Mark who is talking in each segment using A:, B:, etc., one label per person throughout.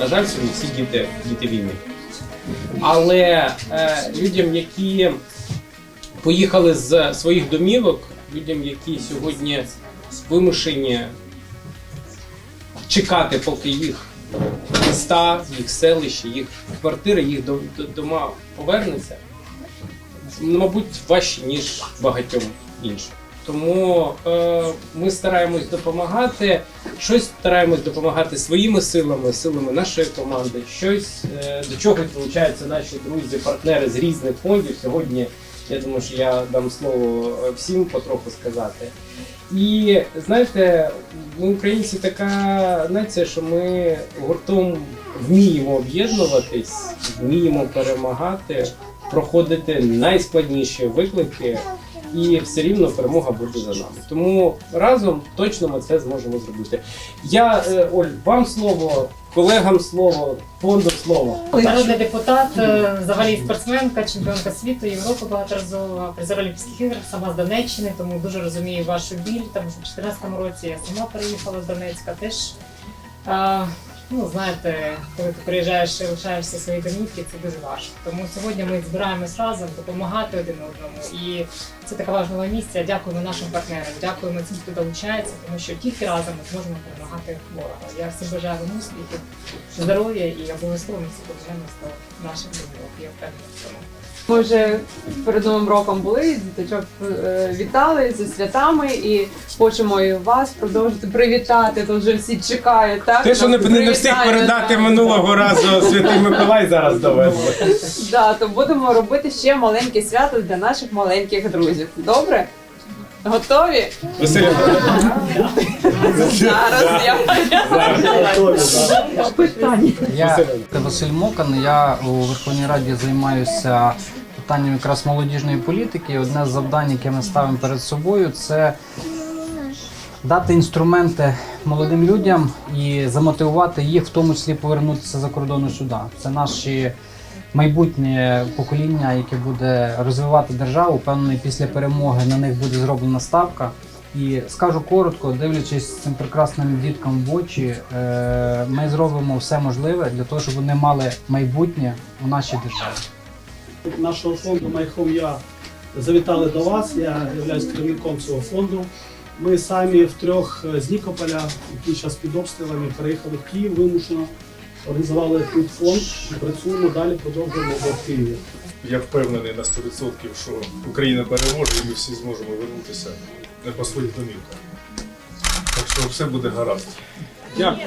A: На жаль, сьогодні всі діти, діти війни. Але е, людям, які поїхали з своїх домівок, людям, які сьогодні вимушені чекати, поки їх міста, їх селища, їх квартири, їх до- до- дома повернуться, мабуть, важче, ніж багатьом іншим. Тому е, ми стараємось допомагати, щось стараємось допомагати своїми силами, силами нашої команди, щось е, до чого долучаються наші друзі, партнери з різних фондів. Сьогодні я думаю, що я дам слово е, всім потроху сказати. І знаєте, ми українці така нація, що ми гуртом вміємо об'єднуватись, вміємо перемагати, проходити найскладніші виклики, і все рівно перемога буде за нами. Тому разом точно ми це зможемо зробити. Я, е, Оль, вам слово, колегам слово, фонду слово.
B: Народний депутат, е, взагалі спортсменка, чемпіонка світу, Європи багаторазова, призер Олімпійських ігор, сама з Донеччини, тому дуже розумію вашу біль. Тому що в 2014 році я сама переїхала з Донецька. Теж ну знаєте, коли ти приїжджаєш і лишаєшся в своїй домівці, це дуже важко. Тому сьогодні ми збираємось разом допомагати один одному. І це така важлива місія. Дякуємо нашим партнерам, дякуємо тим, хто долучається, тому що тільки разом ми зможемо перемагати ворога. Я всім бажаю вам успіхів здоров'я і обов'язково ми всі повернемось до наших домівок. Я впевнена в цьому.
C: Ми вже перед новим роком були, діточок е, вітали зі святами і хочемо і вас продовжити привітати. Тут вже всі чекають. Так
A: Те, що не, не, не встиг передати минулого разу Святий Миколай зараз довезли.
C: Да, то будемо робити ще маленьке свято для наших маленьких друзів. Добре? Готові?
A: Василь,
C: Зараз я питання.
D: Я Василь Мокан. Я у Верховній Раді займаюся питанням якраз молодіжної політики. Одне з завдань, яке ми ставимо перед собою, це дати інструменти молодим людям і замотивувати їх, в тому числі повернутися за кордону сюди. Це наші майбутнє покоління, яке буде розвивати державу. Впевнений, після перемоги на них буде зроблена ставка. І скажу коротко, дивлячись цим прекрасним діткам в очі, е, ми зробимо все можливе для того, щоб вони мали майбутнє у нашій державі.
E: нашого фонду Майхом Я завітали до вас. Я являюсь керівником цього фонду. Ми самі втрьох з Нікополя, які зараз під обстрілами, переїхали в Київ вимушено, організували тут фонд і працюємо далі, продовжуємо в Києві.
F: Я впевнений на 100%, що Україна переможе і ми всі зможемо вернутися не по своїх домівках. Так що все буде гаразд.
A: дякую.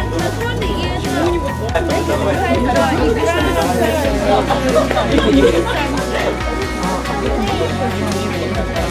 A: Телефони є. Thank you.